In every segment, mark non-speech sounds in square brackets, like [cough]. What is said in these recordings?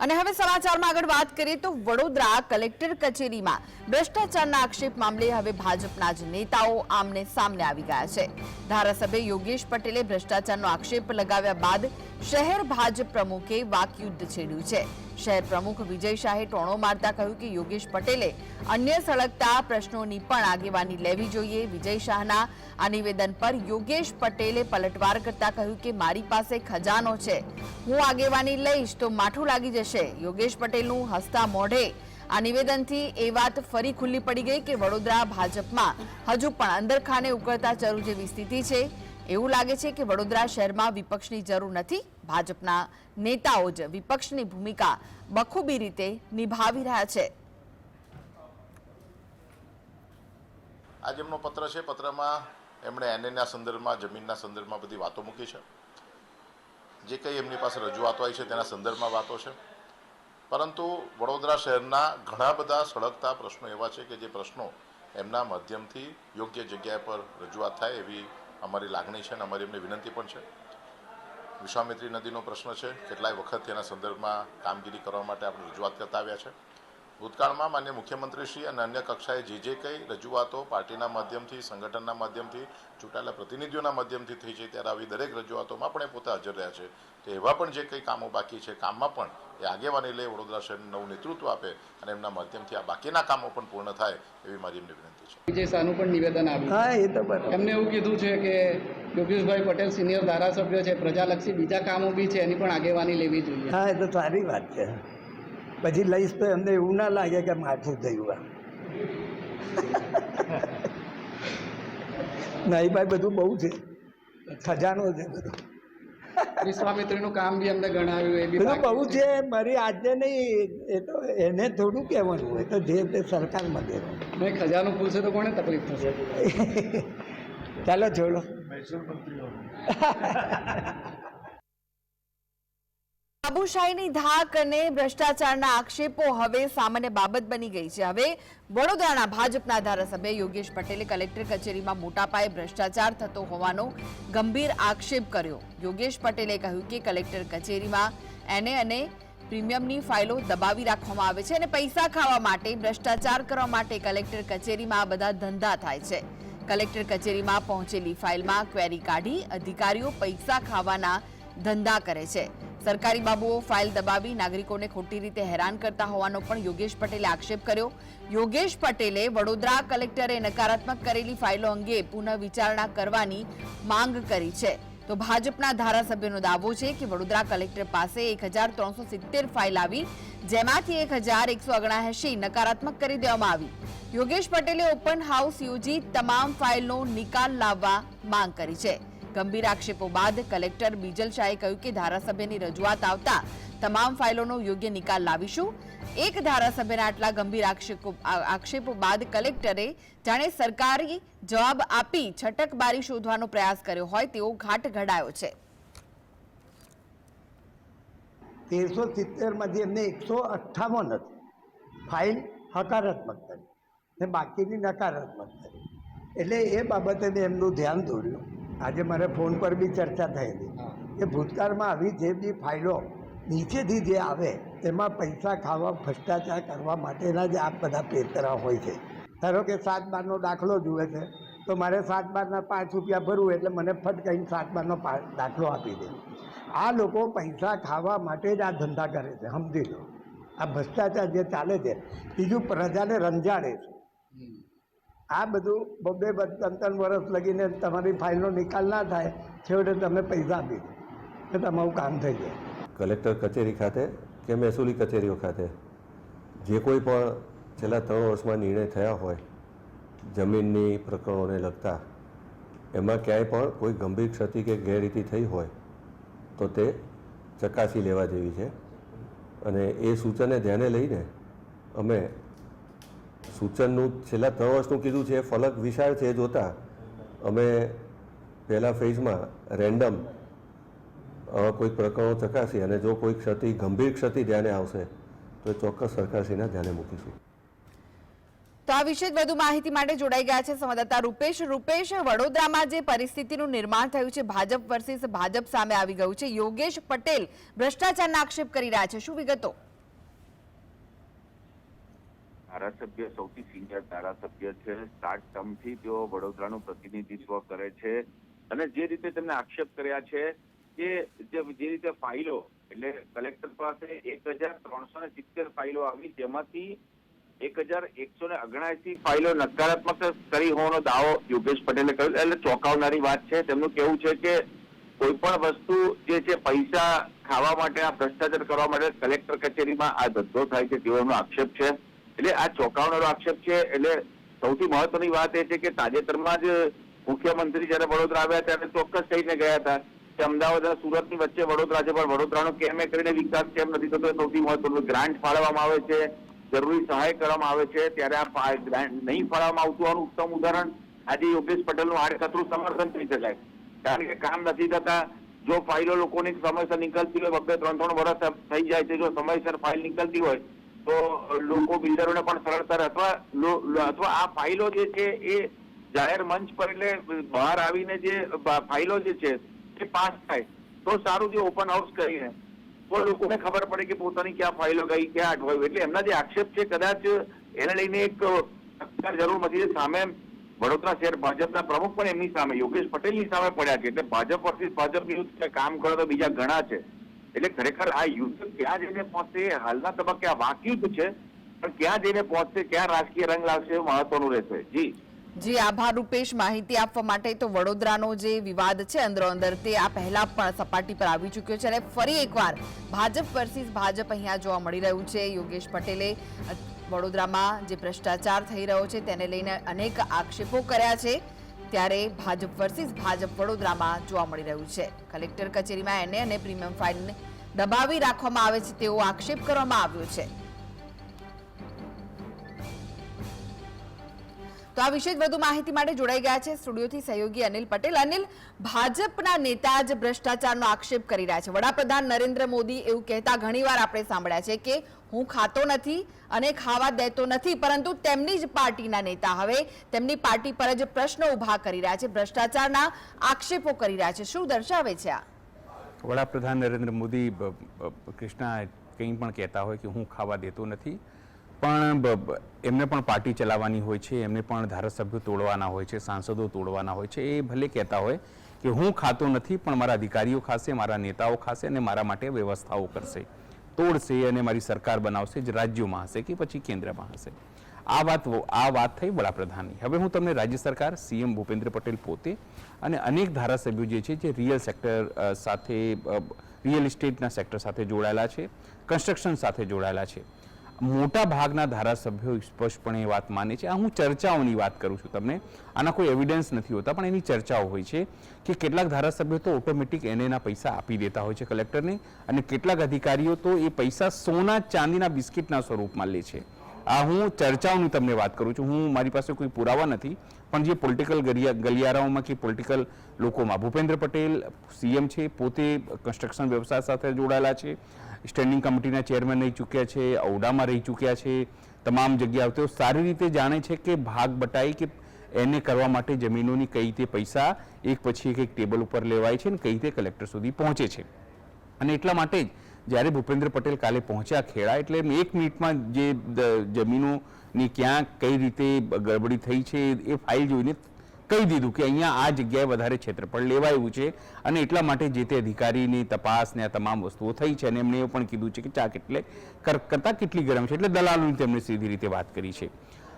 અને હવે સમાચારમાં આગળ વાત કરીએ તો વડોદરા કલેક્ટર કચેરીમાં ભ્રષ્ટાચારના આક્ષેપ મામલે હવે ભાજપના જ નેતાઓ આમને સામને આવી ગયા છે. ધારાસભ્ય યોગેશ પટેલે ભ્રષ્ટાચારનો આક્ષેપ લગાવ્યા બાદ શહેર ભાજપ પ્રમુખે વાકયુદ્ધ છેડ્યું છે. શહેર પ્રમુખ વિજય શાહે ટોણો મારતા કહ્યું કે યોગેશ પટેલે અન્ય સળગતા પ્રશ્નોની પણ આગેવાની લેવી જોઈએ. વિજય શાહના આ નિવેદન પર યોગેશ પટેલે પલટવાર કરતા કહ્યું કે મારી પાસે ખજાનો છે. હું આગેવાની લઈશ તો માઠું લાગી જશે. યોગેશ પટેલનું હસતા મોઢે આ નિવેદનથી એ વાત ફરી ખુલ્લી પડી ગઈ કે વડોદરા ભાજપમાં હજુ પણ અંદરખાને ઉકળતા ચરુ જેવી સ્થિતિ છે. એવું લાગે છે કે વડોદરા શહેરમાં વિપક્ષની જરૂર નથી. ભાજપના નેતાઓ જ વિપક્ષની ભૂમિકા બખૂબી રીતે નિભાવી રહ્યા છે. આજ એમનો પત્ર છે. પત્રમાં એમણે એનએના સંદર્ભમાં, જમીનના સંદર્ભમાં બધી વાતો મૂકી છે. જે કંઈ એમની પાસે રજૂઆતો આવી છે તેના સંદર્ભમાં વાતો છે. પરંતુ વડોદરા શહેરના ઘણા બધા સળગતા પ્રશ્નો એવા છે કે જે પ્રશ્નો એમના માધ્યમથી યોગ્ય જગ્યાએ પર રજૂઆત થાય એવી અમારી લાગણી છે અને અમારી એમની વિનંતી પણ છે. વિશ્વામિત્રી નદીનો પ્રશ્ન છે. કેટલાય વખત તેના સંદર્ભમાં કામગીરી કરવા માટે આપણે રજૂઆત કરતા આવ્યા છે. ભૂતકાળમાં માન્ય મુખ્યમંત્રીશ્રી અને અન્ય કક્ષાએ જે જે કંઈ રજૂઆતો પાર્ટીના માધ્યમથી, સંગઠનના માધ્યમથી, ચૂંટાયેલા પ્રતિનિધિઓના માધ્યમથી થઈ છે, ત્યારે આવી દરેક રજૂઆતોમાં પણ એ પોતે હાજર રહ્યા છે. તો એવા પણ જે કંઈ કામો બાકી છે, કામમાં પણ એ આગેવાની લે વડોદરા શહેરનું નવું નેતૃત્વ આપે અને એમના માધ્યમથી આ બાકીના કામો પણ પૂર્ણ થાય એવી મારી એમની વિનંતી છે. વિજય સાનું પણ નિવેદન આવ્યું હા એ તો બરાબર. એમને એવું કીધું છે કે યોગેશભાઈ પટેલ સિનિયર ધારાસભ્ય છે પ્રજાલક્ષી બીજા કામો બી છે એની પણ આગેવાની લેવી જોઈએ. હા એ તો સારી વાત છે. પછી લઈશ તો એમને એવું ના લાગે કે માઠું થયું આ. [laughs] નહીં ભાઈ બધું બહુ છે. ખજાનો છે બધું. વિશ્વામિત્રીનું કામ બી અમને ગણાવ્યું એ બી બહુ છે. મારી આજે નહીં એ તો એને થોડું કહેવાનું હોય તો જે તે સરકારમાં દેવાનું નહીં ખજાનું પૂછે તો કોને તકલીફ થશે? ચાલો છોડો [laughs] બાબુશાહીની ધાક અને ભ્રષ્ટાચારના આક્ષેપો હવે સામાન્ય બાબત બની ગઈ છે. હવે વડોદરાના ભાજપના ધારાસભ્ય યોગેશ પટેલે કલેક્ટર કચેરીમાં મોટા પાયે ભ્રષ્ટાચાર થતો હોવાનો ગંભીર આક્ષેપ કર્યો. યોગેશ પટેલે કહ્યું કે કલેક્ટર કચેરીમાં એને અને પ્રીમિયમની ફાઇલો દબાવી રાખવામાં આવે છે અને પૈસા ખાવા માટે, ભ્રષ્ટાચાર કરવા માટે કલેક્ટર કચેરીમાં આ બધા ધંધા થાય છે. કલેક્ટર કચેરીમાં પહોંચેલી ફાઇલમાં ક્વેરી કાઢી અધિકારીઓ પૈસા ખાવાના ધંધા કરે છે. સરકારી બાબુઓ ફાઇલ દબાવી નાગરિકોને ખોટી રીતે હેરાન કરતા હોવાનો પણ યોગેશ પટેલે આક્ષેપ કર્યો. યોગેશ પટેલે વડોદરા કલેક્ટરે નકારાત્મક કરેલી ફાઇલો અંગે પુનઃ વિચારણા કરવાની માંગ કરી છે. તો ભાજપના ધારાસભ્યનો દાવો છે કે વડોદરા કલેક્ટર પાસે એક ફાઇલ આવી, જેમાંથી એક નકારાત્મક કરી દેવામાં આવી. યોગેશ પટેલે ઓપન હાઉસ યોજી તમામ ફાઇલનો નિકાલ લાવવા માંગ કરી છે. ગંભીર આક્ષેપો બાદ કલેક્ટર બીજલ શાહે કહ્યું કે ધારાસભ્યની રજૂઆત આવતા તમામ ફાઇલોનો યોગ્ય નિકાલ લાવીશું. એક ધારાસભ્યના આટલા ગંભીર આક્ષેપો આક્ષેપો બાદ કલેક્ટરે જાણે સરકારી જવાબ આપી છટકબારી શોધવાનો પ્રયાસ કર્યો હોય તેવો ઘાટ ઘડાયો છે. તેરસો સિત્તેરમાંથી એમને એકસો અઠ્ઠાવન હતી, ફાઇલ હકારાત્મક કરી ને બાકીની નકારાત્મક કરી એટલે એ બાબતે મેં એમનું ધ્યાન દોર્યું. આજે મારે ફોન પર બી ચર્ચા થયેલી. કે ભૂતકાળમાં આવી જે બી ફાઇલો નીચેથી જે આવે તેમાં પૈસા ખાવા ભ્રષ્ટાચાર કરવા માટેના જ આ બધા પેતરા હોય છે. ધારો કે સાત બારનો દાખલો જુએ છે તો મારે સાત બારના પાંચ રૂપિયા ભરવું એટલે મને ફટ કહીને સાત બારનો દાખલો આપી દે. આ લોકો પૈસા ખાવા માટે જ આ ધંધા કરે છે સમજી લો. આ ભ્રષ્ટાચાર જે ચાલે છે બીજું પ્રજાને રંજાડે છે. આ બધું બબે બ- ત્રણ ત્રણ વર્ષ લગીને તમારી ફાઇલનો નિકાલ ના થાય, છેવટે તમે પૈસા આપી દો. તમારું કામ થઈ જાય. કલેક્ટર કચેરી ખાતે કે મહેસૂલી કચેરીઓ ખાતે? જે કોઈ પણ છેલ્લા ત્રણ વર્ષમાં નિર્ણય થયા હોય, જમીનની પ્રકરણોને લગતા, એમાં ક્યાંય પણ કોઈ ગંભીર ક્ષતિ કે ગેરરીતિ થઈ હોય, તો તે ચકાસી લેવા જેવી છે. અને એ સૂચને ધ્યાને લઈને અમે સૂચનનું છેલ્લા ત્રણ વર્ષનું કીધું છે, ફલક વિશાળ છે, જોતાં અમે પહેલા ફેઝમાં રેન્ડમ કોઈક કોઈ પ્રકરણો ચકાસી અને જો કોઈ ક્ષતિ, ગંભીર ક્ષતિ ધ્યાને આવશે, તો એ ચોક્કસ સરકારશ્રીના ધ્યાને મૂકીશું. તો આ વિશે વધુ માહિતી માટે જોડાઈ ગયા છે સંવાદદાતા રૂપેશ. રૂપેશ, વડોદરામાં જે પરિસ્થિતિનું નિર્માણ થયું છે, ભાજપ વર્સિસ ભાજપ સામે આવી ગયું છે. યોગેશ પટેલ ભ્રષ્ટાચારના આક્ષેપ કરી રહ્યા છે. શું વિગતો? ધારાસભ્ય સૌથી સિનિયર ધારાસભ્ય છે. સાત ટર્મથી તેઓ વડોદરાનું પ્રતિનિધિત્વ કરે છે. અને જે રીતે તેમને આક્ષેપ કર્યા છે કે જે રીતે ફાઇલો, એટલે કલેક્ટર પાસે એક હજાર ત્રણસો ને સિત્તેર ફાઇલો આવી, જેમાંથી એક હજાર એકસો ને અગણાએસી ફાઇલો નકારાત્મક કરી હોવાનો દાવો યોગેશ પટેલે કર્યો. એટલે ચોંકાવનારી વાત છે. તેમનું કેવું છે કે કોઈ પણ વસ્તુ જે છે પૈસા ખાવા માટે આ ભ્રષ્ટાચાર કરવા માટે કલેક્ટર કચેરીમાં આ ધંધો થાય છે તેવો એમનો આક્ષેપ છે. એટલે આ ચોંકાવનારો આક્ષેપ છે, એટલે સૌથી મહત્વની વાત એ છે કે તાજેતરમાં જ મુખ્યમંત્રી જયારે વડોદરા આવ્યા ત્યારે ચોક્કસ કહીને ગયા હતા કે અમદાવાદ અને સુરતની વચ્ચે વડોદરા છે, પણ વડોદરાનો કેમ કરીને વિકાસ કેમ નથી થતો સૌથી મહત્વનું. ગ્રાન્ટ ફાળવવામાં આવે છે, જરૂરી સહાય કરવામાં આવે છે, ત્યારે આ ગ્રાન્ટ નહીં ફાળવવામાં આવતું હોવાનું ઉત્તમ ઉદાહરણ આજે યોગેશ પટેલનું આડકતરું સમર્થન થઈ શકાય. કારણ કે કામ નથી થતા, જો ફાઇલો લોકોની સમયસર નીકળતી હોય, વખતે ત્રણ ત્રણ વર્ષ થઈ જાય છે, જો સમયસર ફાઇલ નીકળતી હોય તો લોકો બિલ્ડરોને પણ સરળતા અથવા અથવા આ ફાઇલો જે છે એ જાહેર મંચ પર એટલે બહાર આવીને જે ફાઇલો જે છે એ પાસ થાય. તો સારું જે ઓપન હાઉસ કરીને તો લોકોને ખબર પડે કે પોતાની ક્યાં ફાઇલો ગઈ, ક્યાં અટવાયું એટલે એમના જે આક્ષેપ છે કદાચ એને લઈને એક જરૂર નથી. સામે વડોદરા શહેર ભાજપના પ્રમુખ પણ એમની સામે, યોગેશ પટેલની સામે પડ્યા છે. એટલે ભાજપ વર્સિસ ભાજપ યુદ્ધ કામ કરો તો બીજા ઘણા છે. એટલે ખરેખર આ યુદ્ધ ક્યાં જઈને પહોંચશે, હાલના તબક્કે આ વાકયુદ્ધ છે, પણ ક્યાં જઈને પહોંચશે, ક્યાં રાજકીય રંગ લાવશે એ મહત્વનું રહેશે. જી. જી, આભાર રૂપેશ. માહિતી આપવા માટે તો વડોદરાનો જે વિવાદ છે અંદરો અંદર, તે આ પહેલા પણ સપાટી પર આવી ચૂક્યો છે અને ફરી એકવાર ભાજપ વર્સિસ ભાજપ અહીંયા જોવા મળી રહ્યું છે. યોગેશ પટેલે વડોદરામાં જે ભ્રષ્ટાચાર થઈ રહ્યો છે, તેને લઈને અનેક આક્ષેપો કર્યા છે. ત્યારે ભાજપ વર્સિસ ભાજપ વડોદરામાં જોવા મળી રહ્યું છે. કલેક્ટર કચેરીમાં એને અને પ્રીમિયમ ફાઇલને દબાવી રાખવામાં આવે છે તેવો આક્ષેપ કરવામાં આવ્યો છે. તો આ વિશે વધુ માહિતી માટે જોડાઈ ગયા છે સ્ટુડિયોથી સહયોગી અનિલ પટેલ. અનિલ, ભાજપના નેતા જ ભ્રષ્ટાચારનો આક્ષેપ કરી રહ્યા છે. વડાપ્રધાન નરેન્દ્ર મોદી એવું કહેતા ઘણીવાર આપણે સાંભળ્યા છે કે હું ખાતો નથી અને ખાવા દેતો નથી, પરંતુ તેમની જ પાર્ટીના નેતા હવે તેમની પાર્ટી પર જ પ્રશ્નો ઊભા કરી રહ્યા છે, ભ્રષ્ટાચારના આક્ષેપો કરી રહ્યા છે. શું દર્શાવે છે આ? વડાપ્રધાન નરેન્દ્ર મોદી કૃષ્ણા કંઈ પણ કહેતા હોય કે હું ખાવા દેતો નથી પણ એમને પણ પાર્ટી ચલાવવાની હોય છે, એમને પણ ધારાસભ્યો તોડવાના હોય છે, સાંસદો તોડવાના હોય છે, એ ભલે કહેતા હોય કે હું ખાતો નથી, પણ મારા અધિકારીઓ ખાશે, મારા નેતાઓ ખાશે અને મારા માટે વ્યવસ્થાઓ કરશે. તોડશે અને મારી સરકાર બનાવશે, જે રાજ્યોમાં હશે કે પછી કેન્દ્રમાં હશે. આ વાત આ વાત થઈ વડાપ્રધાનની. હવે હું તમને રાજ્ય સરકાર, સીએમ ભૂપેન્દ્ર પટેલ પોતે અને અનેક ધારાસભ્યો જે છે, જે રિયલ સેક્ટર સાથે રિયલ ઇસ્ટેટના સેક્ટર સાથે જોડાયેલા છે, કન્સ્ટ્રક્શન સાથે જોડાયેલા છે. મોટા ભાગના ધારાસભ્યો સ્પષ્ટપણે એ વાત માને છે. આ હું ચર્ચાઓની વાત કરું છું તમને. આના કોઈ એવિડન્સ નથી હોતા, પણ એની ચર્ચાઓ હોય છે કે કેટલાક ધારાસભ્યો તો ઓટોમેટિક એનેના પૈસા આપી દેતા હોય છે કલેક્ટરને અને કેટલાક અધિકારીઓ તો એ પૈસા સોના ચાંદીના બિસ્કિટના સ્વરૂપમાં લે છે. આ હું ચર્ચાઓની તમને વાત કરું છું. હું, મારી પાસે કોઈ પુરાવા નથી. પણ જે પોલિટિકલ ગલિયારાઓમાં કે પોલિટિકલ લોકોમાં, ભૂપેન્દ્ર પટેલ સીએમ છે, પોતે કન્સ્ટ્રક્શન વ્યવસાય સાથે જોડાયેલા છે સ્ટેન્ડિંગ કમિટીના ચેરમેન રહી ચૂક્યા છે ઔડામાં રહી ચૂક્યા છે, તમામ જગ્યાઓ તેઓ સારી રીતે જાણે છે કે ભાગ બટાઈ કે એને કરવા માટે જમીનોની કઈ રીતે પૈસા, એક પછી એક એક ટેબલ ઉપર લેવાય છે અને કઈ રીતે કલેક્ટર સુધી પહોંચે છે. અને એટલા માટે જ જ્યારે ભૂપેન્દ્ર પટેલ કાલે પહોંચ્યા ખેડા, એટલે એક મિનિટમાં જે દ- જમીનોની ક્યાં કઈ રીતે ગડબડી થઈ છે એ ફાઇલ જોઈને કહી દીધું કે અહીંયા આ જગ્યાએ વધારે ક્ષેત્રફળ લેવાયું છે અને એટલા માટે જે તે અધિકારીની તપાસ ને આ તમામ વસ્તુઓ થઈ છે અને એમણે એ પણ કીધું છે કે ચા કેટલે કર- કરતાં કેટલી ગરમ છે. એટલે દલાલોની તેમણે સીધી રીતે વાત કરી છે.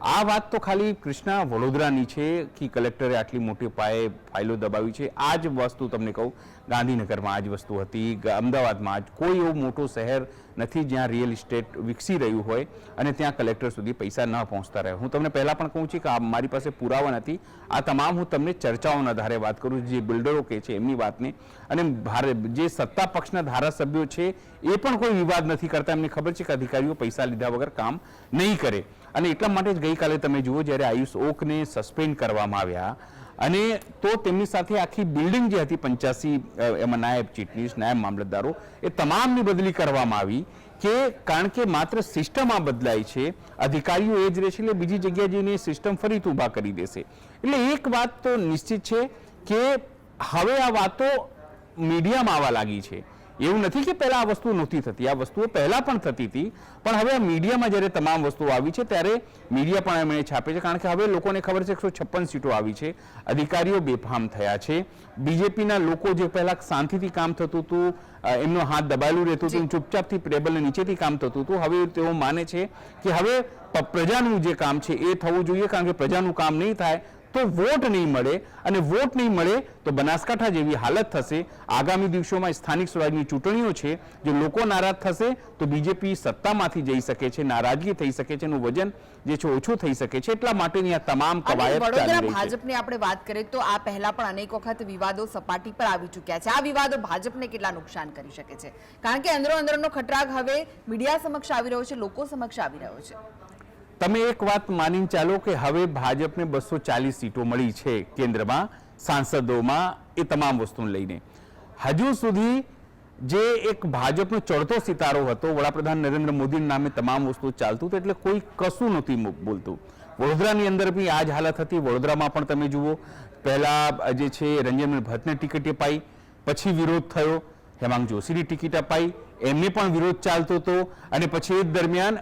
આ વાત તો ખાલી કૃષ્ણા વડોદરાની છે કે કલેક્ટરે આટલી મોટી પાયે ફાઇલો દબાવી છે. આ જ વસ્તુ તમને કહું, ગાંધીનગરમાં આ જ વસ્તુ હતી. અમદાવાદમાં જ. કોઈ એવું મોટું શહેર નથી જ્યાં રિયલ ઇસ્ટેટ વિકસી રહ્યું હોય અને ત્યાં કલેક્ટર સુધી પૈસા ન પહોંચતા રહે. હું તમને પહેલાં પણ કહું છું કે આ મારી પાસે પુરાવા નથી. આ તમામ હું તમને ચર્ચાઓના આધારે વાત કરું જે બિલ્ડરો કહે છે એમની વાતને. અને ભારે જે સત્તા પક્ષના ધારાસભ્યો છે, એ પણ કોઈ વિવાદ નથી કરતા. એમને ખબર છે કે અધિકારીઓ પૈસા લીધા વગર કામ નહીં કરે. અને એટલા માટે જ ગઈકાલે તમે જુઓ જ્યારે આયુષ ઓકને સસ્પેન્ડ કરવામાં આવ્યા અને તો તેમની સાથે આખી બિલ્ડિંગ જે હતી પંચ્યાસી એમાં નાયબ ચીટનીસ નાયબ મામલતદારો, એ તમામની બદલી કરવામાં આવી કે કારણ કે માત્ર સિસ્ટમ આ બદલાય છે, અધિકારીઓ એ જ રહેશે, એટલે બીજી જગ્યાએ જઈને સિસ્ટમ ફરીથી ઊભા કરી દેશે. એટલે એક વાત તો નિશ્ચિત છે કે હવે આ વાતો મીડિયામાં આવવા લાગી છે. એવું નથી કે પહેલાં આ વસ્તુ નહોતી થતી. આ વસ્તુઓ પહેલાં પણ થતી હતી. પણ હવે આ મીડિયામાં જ્યારે તમામ વસ્તુઓ આવી છે ત્યારે મીડિયા પણ એમણે છાપે છે. કારણ કે હવે લોકોને ખબર છે એકસો છપ્પન સીટો આવી છે. અધિકારીઓ બેફામ થયા છે. બીજેપીના લોકો જે પહેલાં શાંતિથી કામ થતું હતું એમનો હાથ દબાયેલું રહેતું હતું ચૂપચાપથી ટેબલને નીચેથી કામ થતું હતું. હવે તેઓ માને છે કે હવે પ્રજાનું જે કામ છે એ થવું જોઈએ. કારણ કે પ્રજાનું કામ નહીં થાય તો વોટ નહીં મળે અને વોટ નહીં મળે તો બનાસકાંઠા જેવી હાલત થશે. આગામી દિવસોમાં સ્થાનિક સ્વરાજની ચૂંટણીઓ છે. જે લોકો નારાજ થશે તો બીજેપી સત્તામાંથી જઈ શકે છે નારાજગી થઈ શકે છે એનું વજન જે છે ઓછું થઈ શકે છે. એટલા માટેની આ તમામ કવાયત વડોદરા ભાજપની આપણે વાત કરીએ તો આ પહેલા પણ અનેક વખત વિવાદો સપાટી પર આવી ચૂક્યા છે. આ વિવાદો ભાજપને કેટલા નુકસાન કરી શકે છે? કારણ કે અંદરો અંદરનો ખટરાગ હવે મીડિયા સમક્ષ આવી રહ્યો છે લોકો સમક્ષ આવી રહ્યો છે. તમે એક વાત માનીને ચાલો કે હવે ભાજપને બસો ચાલીસ સીટો મળી છે કેન્દ્રમાં, સાંસદોમાં, એ તમામ વસ્તુને લઈને. હજુ સુધી જે એક ભાજપનો ચડતો સિતારો હતો, વડાપ્રધાન નરેન્દ્ર મોદીના નામે તમામ વસ્તુ ચાલતું હતું, એટલે કોઈ કશું નથી બોલતું. વડોદરાની અંદર બી આ જ હાલત હતી. વડોદરામાં પણ તમે જુઓ, પહેલાં જે છે રંજનભાઈ ભટ્ટને ટિકિટ અપાઈ, પછી વિરોધ થયો. હેમાંગ જોશીની ટિકિટ અપાઈ. એમને પણ વિરોધ ચાલતો હતો અને પછી એ દરમિયાન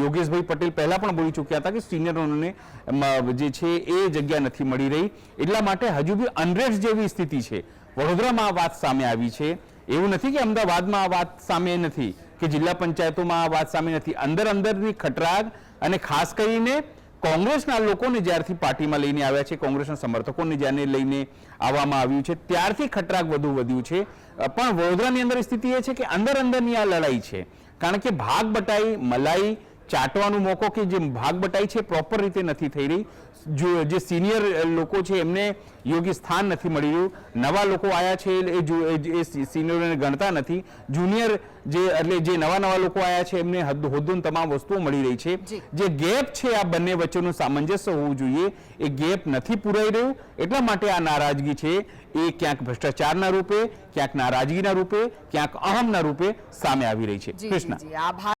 યોગેશભાઈ પટેલ પહેલાં પણ બોલી ચૂક્યા હતા કે સિનિયરોને જે છે એ જગ્યા નથી મળી રહી. એટલા માટે હજુ બી અનરેસ્ટ જેવી સ્થિતિ છે. વડોદરામાં આ વાત સામે આવી છે. એવું નથી કે અમદાવાદમાં આ વાત સામે નથી, કે જિલ્લા પંચાયતોમાં આ વાત સામે નથી. અંદર અંદરની ખટરાગ અને ખાસ કરીને કોંગ્રેસના લોકોને જ્યારથી પાર્ટીમાં લઈને આવ્યા છે, કોંગ્રેસના સમર્થકોને જ્યારે લઈને આવવામાં આવ્યું છે, ત્યારથી ખટરાગ વધુ વધ્યું છે. પણ વડોદરાની અંદર સ્થિતિ એ છે કે અંદર અંદરની આ લડાઈ છે. કારણ કે ભાગ બટાઈ, મલાઈ ચાટવાનો મોકો કે જે ભાગ બટાઈ છે પ્રોપર રીતે નથી થઈ રહી. જો જે સિનિયર લોકો છે એમને યોગ્ય સ્થાન નથી મળી રહ્યું. નવા લોકો આયા છે એ સિનિયરોને ગણતા નથી. જુનિયર જે એટલે જે નવા નવા લોકો આવ્યા છે એમને હદ હોદ્દોન તમામ વસ્તુઓ મળી રહી છે. જે. ગેપ છે આ બંને વચ્ચેનું સામંજસ્ય હોવું જોઈએ. એ ગેપ નથી પૂરાઈ રહ્યું. એટલા માટે આ નારાજગી છે. એ ક્યાંક ભ્રષ્ટાચારના રૂપે ક્યાંક નારાજગીના રૂપે ક્યાંક અહમના રૂપે સામે આવી રહી છે. કૃષ્ણ.